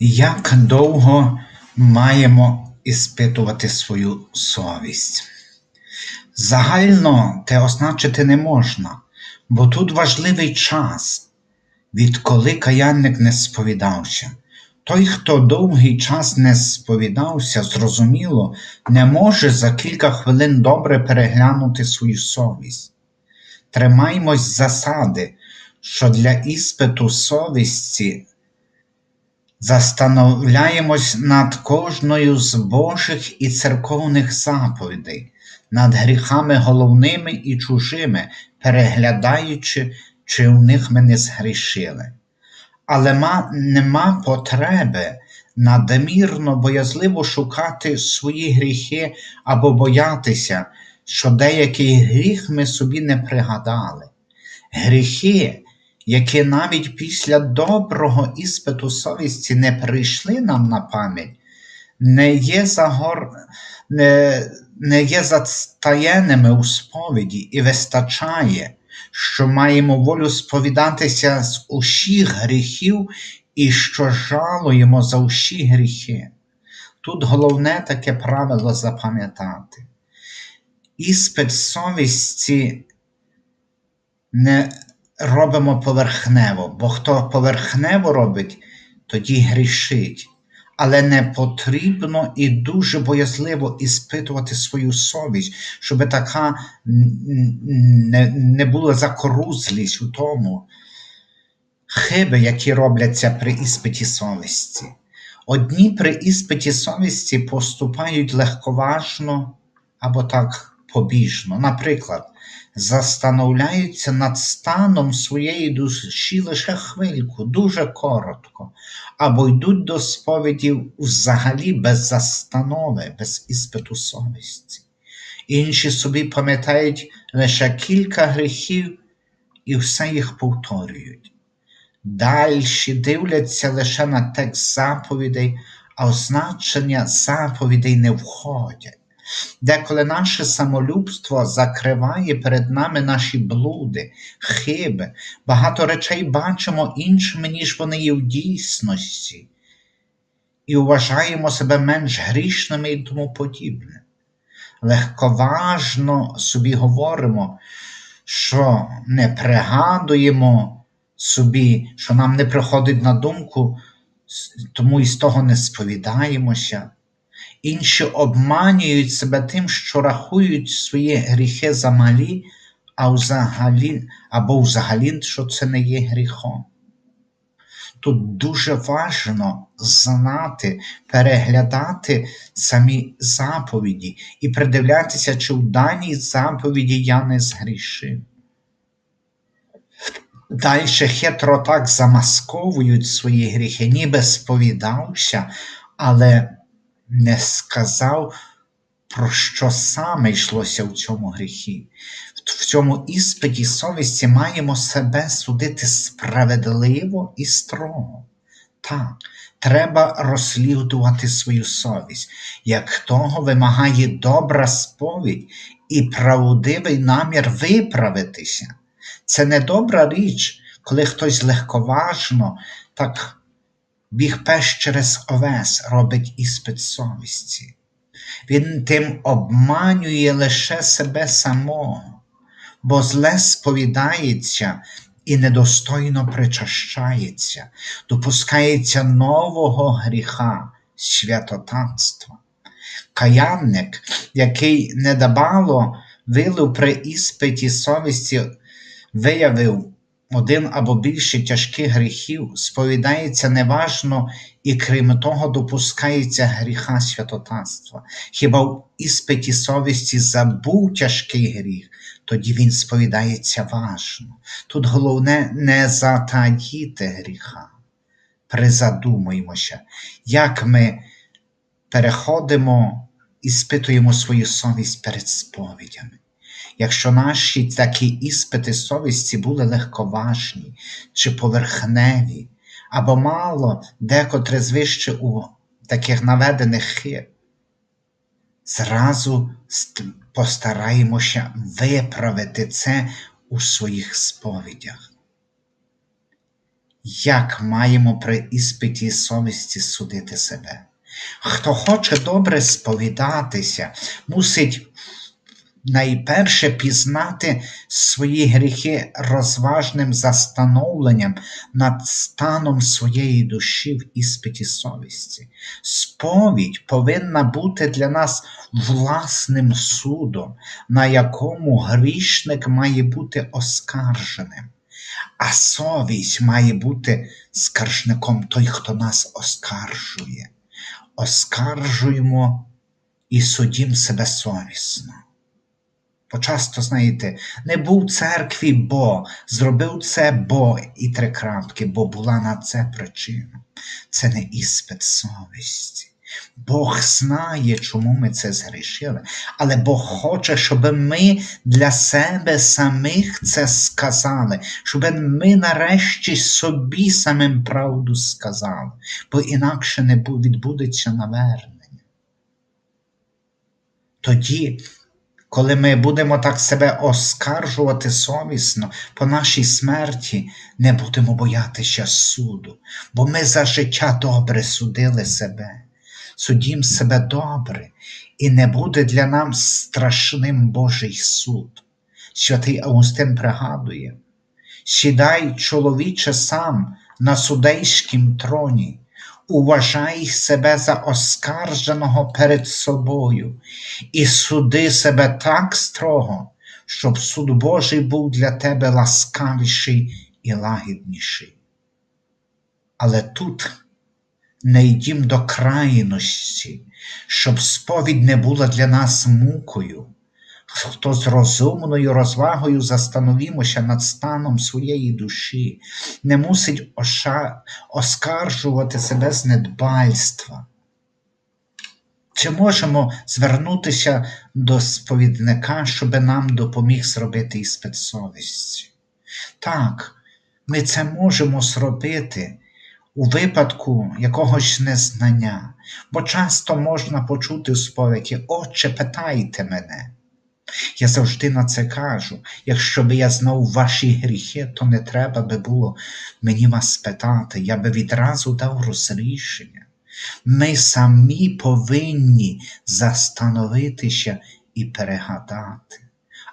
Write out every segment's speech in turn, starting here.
Як довго маємо іспитувати свою совість? Загально те означити не можна, бо тут важливий час, відколи каянник не сповідався. Той, хто довгий час не сповідався, зрозуміло, не може за кілька хвилин добре переглянути свою совість. Тримаймось засади, що для іспиту совісті застановляємось над кожною з Божих і церковних заповідей, над гріхами головними і чужими, переглядаючи, чи в них ми не згрішили. Але ма, нема потреби надмірно боязливо шукати свої гріхи або боятися, що деякий гріх ми собі не пригадали. Гріхи, які навіть після доброго іспиту совісті не прийшли нам на пам'ять, не є загор... не, не є затаєними у сповіді і вистачає, що маємо волю сповідатися з усіх гріхів і що жалуємо за усі гріхи. Тут головне таке правило запам'ятати. Іспит совісті не робимо поверхнево, бо хто поверхнево робить, тоді грішить. Але не потрібно і дуже боязливо іспитувати свою совість, щоб така не не була закорузлість у тому хиби, які робляться при іспиті совісті. Одні при іспиті совісті поступають легковажно або так побіжно. Наприклад, застановляються над станом своєї душі лише хвильку, дуже коротко, або йдуть до сповідів взагалі без застанови, без іспиту совісті. Інші собі пам'ятають лише кілька гріхів і все їх повторюють. Дальші дивляться лише на текст заповідей, а означення заповідей не входять. Деколи наше самолюбство закриває перед нами наші блуди, хиби, багато речей бачимо іншими, ніж вони є в дійсності, і вважаємо себе менш грішними і тому подібне. Легковажно собі говоримо, що не пригадуємо собі, що нам не приходить на думку, тому і з того не сповідаємося. Інші обманюють себе тим, що рахують свої гріхи за малі, а взагалі, або взагалі, що це не є гріхом. Тут дуже важливо знати, переглядати самі заповіді і придивлятися, чи в даній заповіді я не згрішив. Далі хитро так замасковують свої гріхи, ніби сповідався, але не сказав, про що саме йшлося в цьому гріхі. В цьому іспиті совісті маємо себе судити справедливо і строго. Так, треба розслідувати свою совість, як того вимагає добра сповідь і правдивий намір виправитися. Це не добра річ, коли хтось легковажно так біг пеш через овес робить іспит совісті. Він тим обманює лише себе самого, бо зле сповідається і недостойно причащається, допускається нового гріха, святотатства. Каянник, який недбало вилив при іспиті совісті, виявив один або більше тяжких гріхів, сповідається неважно і крім того, допускається гріха святотатства. Хіба в іспиті совісті забув тяжкий гріх, тоді він сповідається важно. Тут головне не затаїти гріха. Призадумуємося, як ми переходимо і спитуємо свою совість перед сповідями. Якщо наші такі іспити совісті були легковажні чи поверхневі, або мало декотре звище у таких наведених хиб, зразу постараємося виправити це у своїх сповідях. як маємо при іспиті совісті судити себе. Хто хоче добре сповідатися, мусить найперше пізнати свої гріхи розважним застановленням над станом своєї душі в іспиті совісті. Сповідь повинна бути для нас власним судом, на якому грішник має бути оскарженим. А совість має бути скаржником той, хто нас оскаржує. Оскаржуємо і судім себе совісно. Бо часто, знаєте, не був церкві, бо зробив це бо і три крапки, бо була на це причина. Це не іспит совісті. Бог знає, чому ми це згрішили, але Бог хоче, щоб ми для себе самих це сказали, щоб ми нарешті собі самим правду сказали, бо інакше не відбудеться навернення. Тоді, коли ми будемо так себе оскаржувати совісно по нашій смерті, не будемо боятися суду, бо ми за життя добре судили себе судім себе добре, і не буде для нас страшним Божий суд. Святий Августин пригадує, сідай, чоловіче, сам на судейськім троні, уважай себе за оскарженого перед собою і суди себе так строго, щоб суд Божий був для тебе ласкавіший і лагідніший. Але тут не йдім до крайності, щоб сповідь не була для нас мукою. Хто з розумною розвагою застановімося над станом своєї душі, не мусить оша... оскаржувати себе з недбальства. Чи можемо звернутися до сповідника, щоб нам допоміг зробити іспит совісті? Так, ми це можемо зробити у випадку якогось незнання, бо часто можна почути сповіді, Отче, питайте мене. Я завжди на це кажу. Якщо би я знав ваші гріхи, то не треба би було мені вас питати, я би відразу дав розрішення. Ми самі повинні застановитися і перегадати.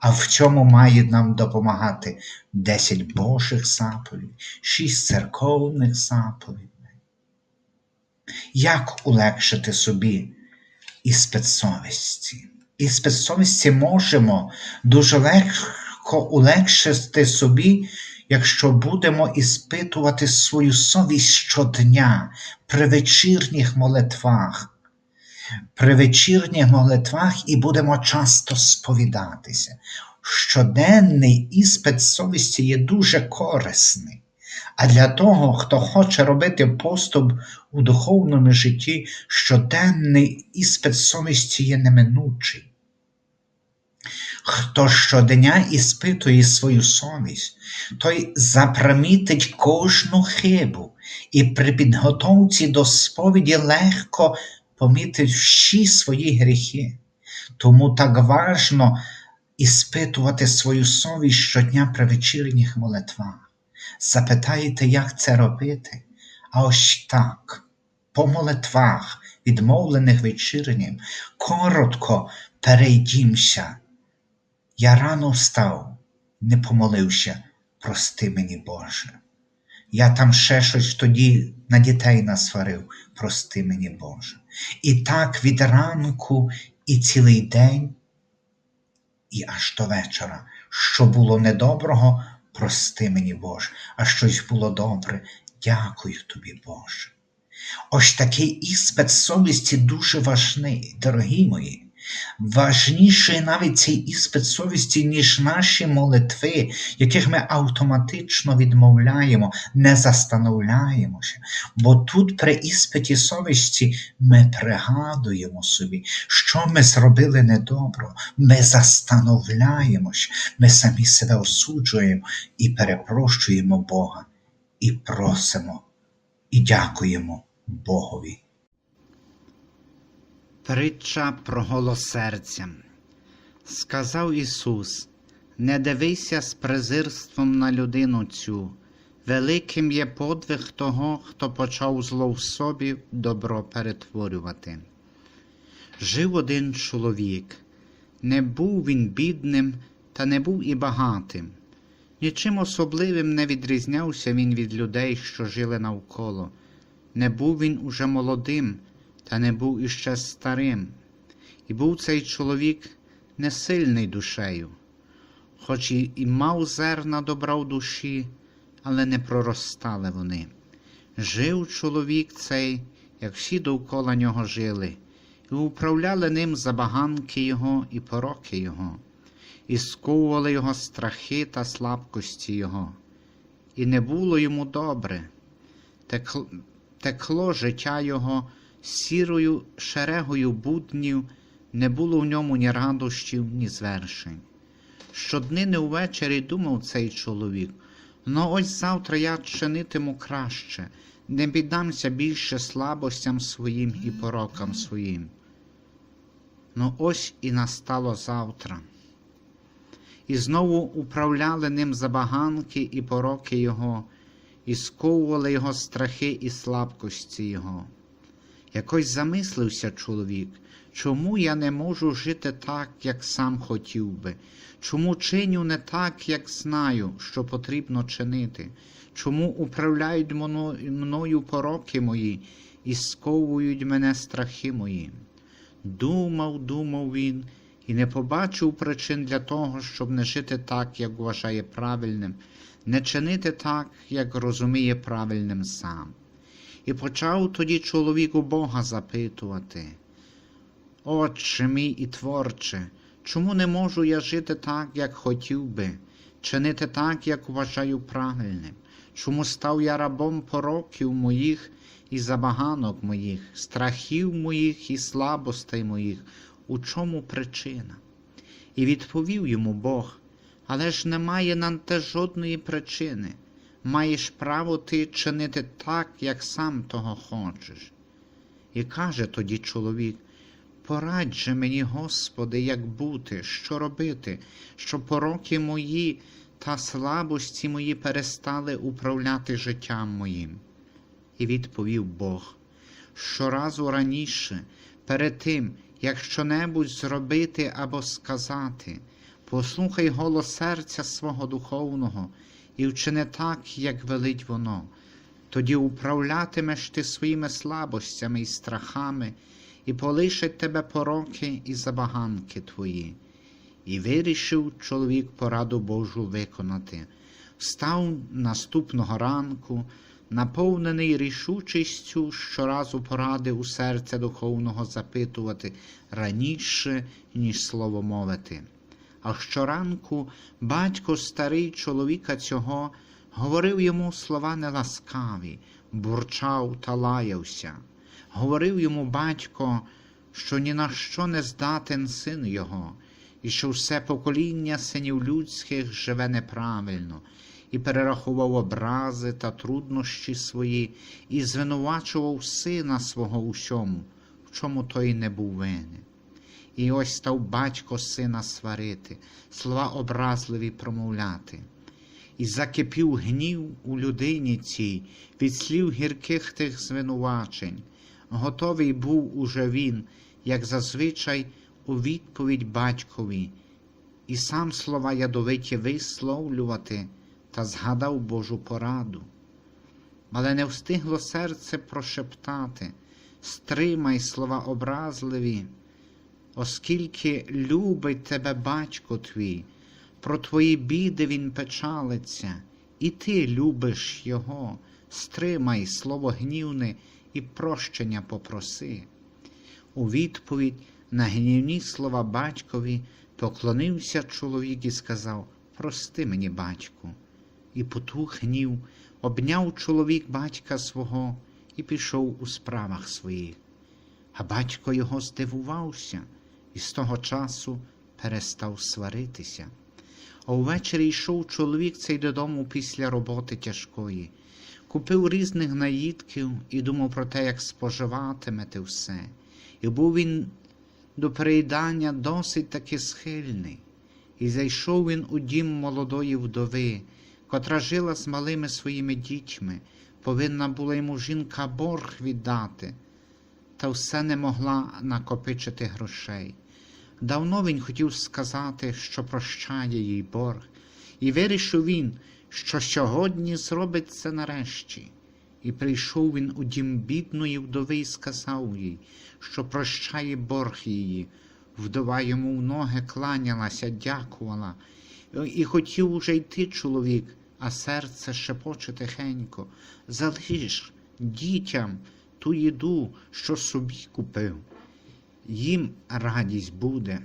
А в цьому має нам допомагати 10 Божих заповідей, 6 церковних заповідей. Як улегшити собі іспит совісті? Іспит совісті можемо дуже легко улегшити собі, якщо будемо іспитувати свою совість щодня при вечірніх молитвах при вечірніх молитвах і будемо часто сповідатися. Щоденний іспит совісті є дуже корисний. А для того, хто хоче робити поступ у духовному житті, щоденний іспит совісті є неминучий. Хто щодня іспитує свою совість, той запримітить кожну хибу і при підготовці до сповіді легко помітить всі свої гріхи. Тому так важно іспитувати свою совість щодня при вечірніх молитвах. Запитаєте, як це робити? А ось так, по молитвах, відмовлених вечірнім, коротко перейдімся. Я рано встав, не помолився, прости мені, Боже. Я там ще щось тоді на дітей насварив, прости мені, Боже. І так від ранку і цілий день, і аж до вечора, що було недоброго, прости мені, Боже, а щось було добре, дякую тобі, Боже. Ось такий іспит совісті дуже важний, дорогі мої. Важніший навіть цей іспит совісті, ніж наші молитви, яких ми автоматично відмовляємо, не застановляємося. Бо тут при іспиті совісті ми пригадуємо собі, що ми зробили недобро, ми застановляємося, ми самі себе осуджуємо і перепрощуємо Бога, і просимо, і дякуємо Богові. Притча про голосердя. Сказав Ісус: Не дивися з презирством на людину цю, Великим є подвиг того, хто почав зло в собі добро перетворювати. Жив один чоловік. Не був він бідним, та не був і багатим. Нічим особливим не відрізнявся він від людей, що жили навколо. Не був він уже молодим, та не був іще старим. І був цей чоловік не сильний душею, хоч і, і мав зерна добра в душі, але не проростали вони. Жив чоловік цей, як всі довкола нього жили, і управляли ним забаганки його і пороки його, і сковували його страхи та слабкості його. І не було йому добре, текло, текло життя його сірою шерегою буднів, не було в ньому ні радощів, ні звершень. Щоднини увечері думав цей чоловік, ну ось завтра я чинитиму краще, не піддамся більше слабостям своїм і порокам своїм. Ну ось і настало завтра. І знову управляли ним забаганки і пороки його, і сковували його страхи і слабкості його. Якось замислився чоловік, чому я не можу жити так, як сам хотів би, чому чиню не так, як знаю, що потрібно чинити, чому управляють мною пороки мої і сковують мене страхи мої. Думав, думав він, і не побачив причин для того, щоб не жити так, як вважає правильним, не чинити так, як розуміє правильним сам. І почав тоді чоловік у Бога запитувати: Отче мій і творче, чому не можу я жити так, як хотів би, чинити так, як вважаю правильним? Чому став я рабом пороків моїх і забаганок моїх, страхів моїх і слабостей моїх? У чому причина? І відповів йому Бог, але ж немає на те жодної причини. Маєш право ти чинити так, як сам того хочеш. І каже тоді чоловік: Порадь же мені, Господи, як бути, що робити, щоб пороки мої та слабості мої перестали управляти життям моїм. І відповів Бог, щоразу раніше, перед тим, як щонебудь зробити або сказати, послухай голос серця свого духовного і вчини так, як велить воно. Тоді управлятимеш ти своїми слабостями і страхами, і полишать тебе пороки і забаганки твої. І вирішив чоловік пораду Божу виконати. Встав наступного ранку, наповнений рішучістю щоразу поради у серця духовного запитувати раніше, ніж слово мовити. А щоранку батько старий чоловіка цього говорив йому слова неласкаві, бурчав та лаявся. Говорив йому батько, що ні на що не здатен син його, і що все покоління синів людських живе неправильно, і перерахував образи та труднощі свої, і звинувачував сина свого усьому, в чому той не був винен. І ось став батько сина сварити, слова образливі промовляти. І закипів гнів у людині цій від слів гірких тих звинувачень. Готовий був уже він, як зазвичай, у відповідь батькові, і сам слова ядовиті висловлювати та згадав Божу пораду. Але не встигло серце прошептати, стримай слова образливі оскільки любить тебе батько твій, про твої біди він печалиться, і ти любиш його, стримай слово гнівне і прощення попроси. У відповідь на гнівні слова батькові поклонився чоловік і сказав Прости мені, батьку, і потух гнів, обняв чоловік батька свого і пішов у справах своїх. А батько його здивувався і з того часу перестав сваритися. А увечері йшов чоловік цей додому після роботи тяжкої, купив різних наїдків і думав про те, як споживатиме те все. І був він до переїдання досить таки схильний. І зайшов він у дім молодої вдови, котра жила з малими своїми дітьми, повинна була йому жінка борг віддати, та все не могла накопичити грошей. Давно він хотів сказати, що прощає їй борг, і вирішив він, що сьогодні зробить це нарешті. І прийшов він у дім бідної вдови і сказав їй, що прощає борг її. Вдова йому в ноги кланялася, дякувала, і хотів уже йти чоловік, а серце шепоче тихенько. Залиш дітям ту їду, що собі купив. Їм радість буде.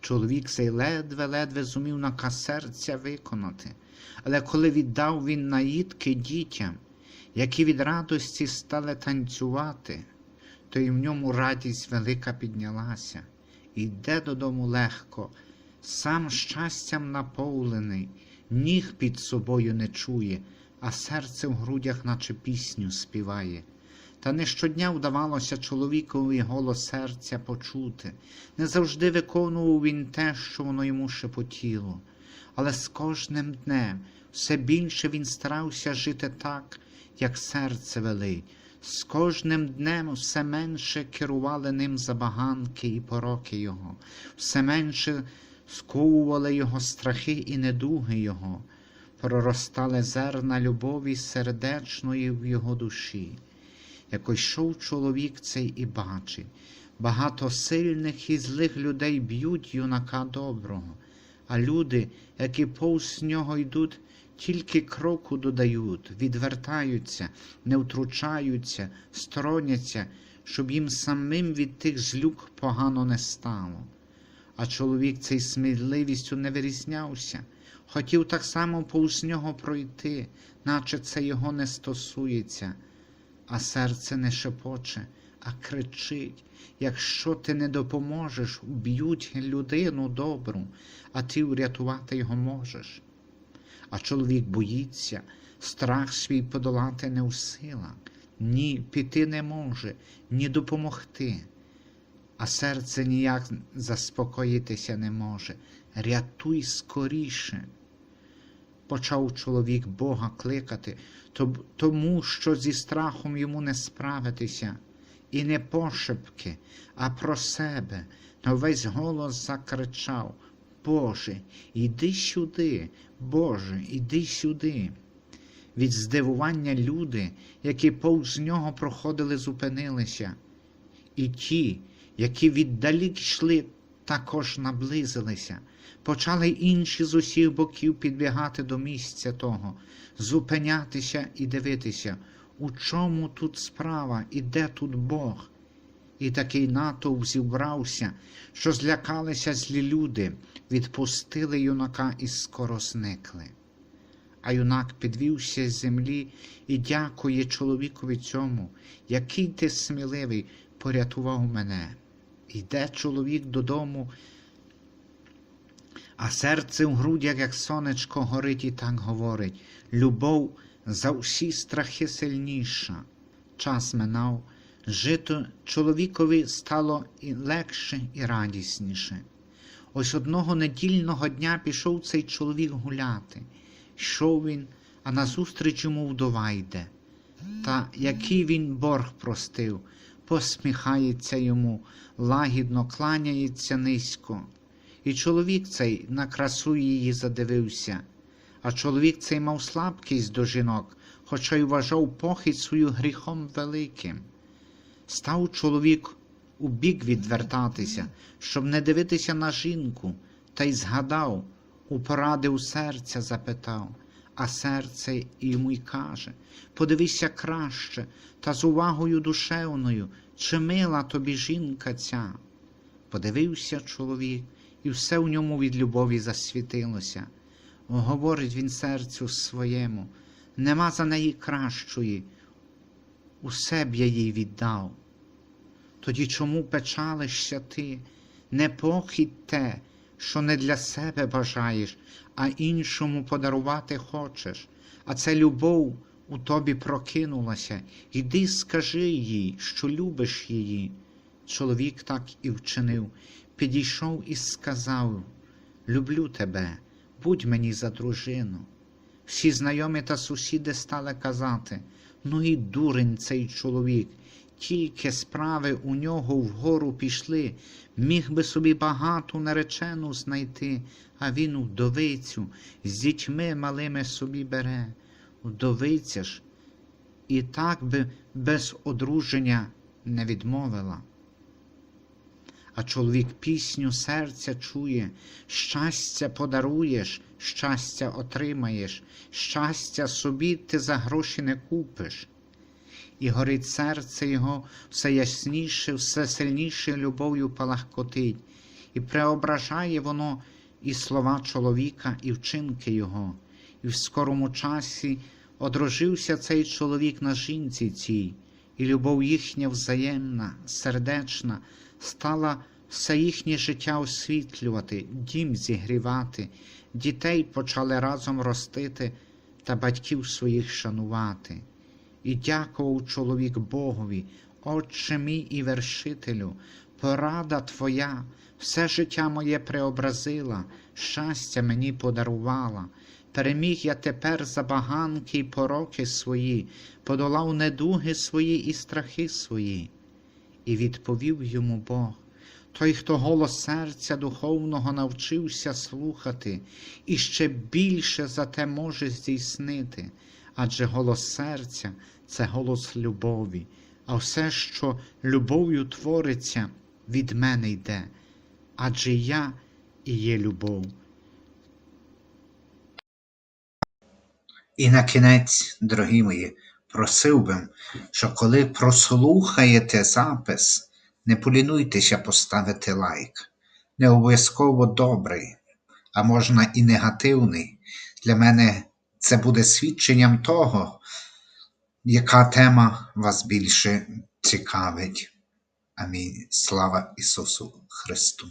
Чоловік цей ледве-ледве зумів наказ серця виконати, але коли віддав він наїдки дітям, які від радості стали танцювати, то й в ньому радість велика піднялася, йде додому легко, сам щастям наповнений, ніг під собою не чує, а серце в грудях, наче пісню співає. Та не щодня вдавалося чоловікові голос серця почути, не завжди виконував він те, що воно йому шепотіло. Але з кожним днем все більше він старався жити так, як серце велить. З кожним днем все менше керували ним забаганки і пороки його, все менше сковували його страхи і недуги його, проростали зерна любові сердечної в його душі. Якось йшов чоловік цей і бачить, багато сильних і злих людей б'ють юнака доброго, а люди, які повз нього йдуть, тільки кроку додають, відвертаються, не втручаються, стороняться, щоб їм самим від тих злюк погано не стало. А чоловік цей сміливістю не вирізнявся, хотів так само повз нього пройти, наче це його не стосується а серце не шепоче, а кричить якщо ти не допоможеш, уб'ють людину добру, а ти врятувати його можеш. А чоловік боїться, страх свій подолати не в силах, ні піти не може, ні допомогти. А серце ніяк заспокоїтися не може. Рятуй скоріше почав чоловік Бога кликати, тому що зі страхом йому не справитися, і не пошепки, а про себе, на весь голос закричав Боже, іди сюди, Боже, іди сюди. Від здивування люди, які повз нього проходили, зупинилися, і ті, які віддалік йшли, також наблизилися. Почали інші з усіх боків підбігати до місця того, зупинятися і дивитися, у чому тут справа і де тут Бог. І такий натовп зібрався, що злякалися злі люди, відпустили юнака і скоро зникли. А юнак підвівся з землі і дякує чоловікові цьому, який ти сміливий порятував мене. Йде чоловік додому, а серце в грудях, як сонечко, горить і так говорить. Любов за всі страхи сильніша. Час минав, жито чоловікові стало і легше, і радісніше. Ось одного недільного дня пішов цей чоловік гуляти. Йшов він, а назустріч йому вдова йде. Та який він борг простив, посміхається йому, лагідно кланяється низько. І чоловік цей на красу її задивився, а чоловік цей мав слабкість до жінок, хоча й вважав похідь свою гріхом великим. Став чоловік у бік відвертатися, щоб не дивитися на жінку, та й згадав, у поради у серця запитав, а серце йому й каже подивися краще, та з увагою душевною, чи мила тобі жінка ця. Подивився чоловік і все в ньому від любові засвітилося. Говорить він серцю своєму, нема за неї кращої, усе б я їй віддав. Тоді чому печалишся ти, не похідь те, що не для себе бажаєш, а іншому подарувати хочеш, а це любов у тобі прокинулася, іди скажи їй, що любиш її. Чоловік так і вчинив, підійшов і сказав: Люблю тебе, будь мені за дружину. Всі знайомі та сусіди стали казати ну і дурень цей чоловік, тільки справи у нього вгору пішли, міг би собі багату наречену знайти, а він вдовицю з дітьми малими собі бере. Вдовиця ж і так би без одруження не відмовила. А чоловік пісню серця чує, щастя подаруєш, щастя отримаєш, щастя собі ти за гроші не купиш. І горить серце його все ясніше, все сильніше любов'ю палахкотить, і преображає воно і слова чоловіка, і вчинки його. І в скорому часі одружився цей чоловік на жінці цій, і любов їхня взаємна, сердечна, стала все їхнє життя освітлювати, дім зігрівати, дітей почали разом ростити та батьків своїх шанувати. І дякував чоловік Богові, Отче мій і вершителю, порада Твоя, все життя моє преобразила, щастя мені подарувала. Переміг я тепер забаганки й пороки свої, подолав недуги свої і страхи свої. І відповів йому Бог. Той, хто голос серця духовного навчився слухати, і ще більше за те може здійснити, адже голос серця це голос любові, а все, що любов'ю твориться, від мене йде, адже я і є любов. І на кінець, дорогі мої, просив би, що коли прослухаєте запис, не полінуйтеся поставити лайк. Не обов'язково добрий, а можна і негативний. Для мене це буде свідченням того, яка тема вас більше цікавить. Амінь. Слава Ісусу Христу!